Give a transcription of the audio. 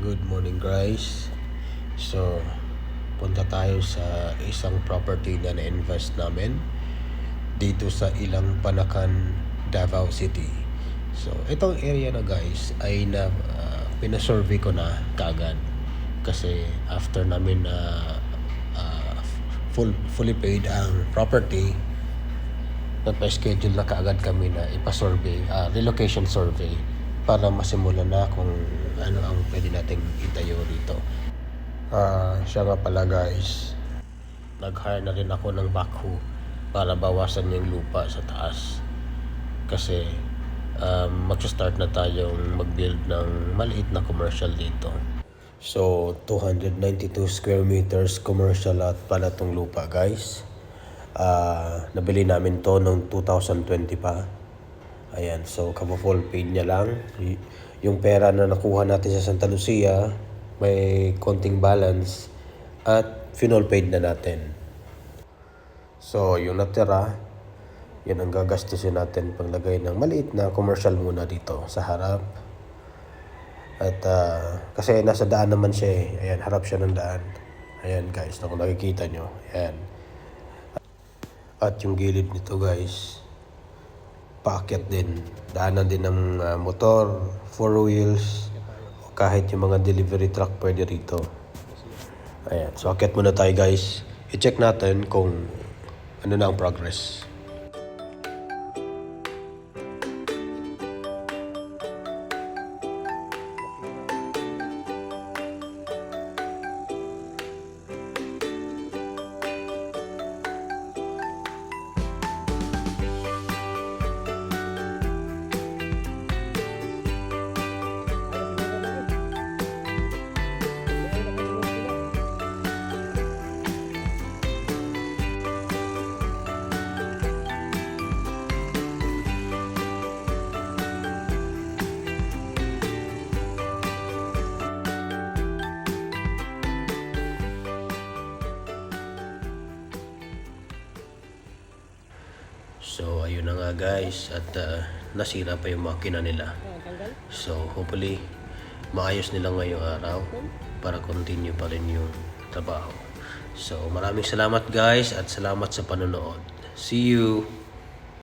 Good morning guys. So, punta tayo sa isang property na na-invest namin dito sa Ilang Panakan, Davao City. So, itong area na guys ay na uh, pinasurvey ko na kagad kasi after namin na uh, full fully paid ang property nagpa-schedule na kaagad kami na ipa-survey, ah, relocation survey para masimulan na kung nating itayo rito. Ah, siya nga pala guys, nag-hire na rin ako ng backhoe para bawasan yung lupa sa taas. Kasi um, mag-start na tayong mag-build ng maliit na commercial dito. So, 292 square meters commercial at pala tong lupa guys. Ah, nabili namin to noong 2020 pa. Ayan, so kapa-full paid niya lang. Y- yung pera na nakuha natin sa Santa Lucia, may konting balance at funeral paid na natin. So, yung natira, yun ang gagastusin natin paglagay ng maliit na commercial muna dito sa harap. At ah, kasi nasa daan naman siya eh. Ayan, harap siya ng daan. Ayan guys, na kung nakikita nyo. Ayan. At yung gilid nito guys, paakyat din. Daanan din ng ah, motor, four wheels, o kahit yung mga delivery truck pwede rito. Ayan, so akyat muna tayo guys. I-check natin kung ano na ang progress. So, ayun na nga guys. At ah, nasira pa yung makina nila. So, hopefully, maayos nila ngayong araw para continue pa rin yung trabaho. So, maraming salamat guys at salamat sa panonood. See you!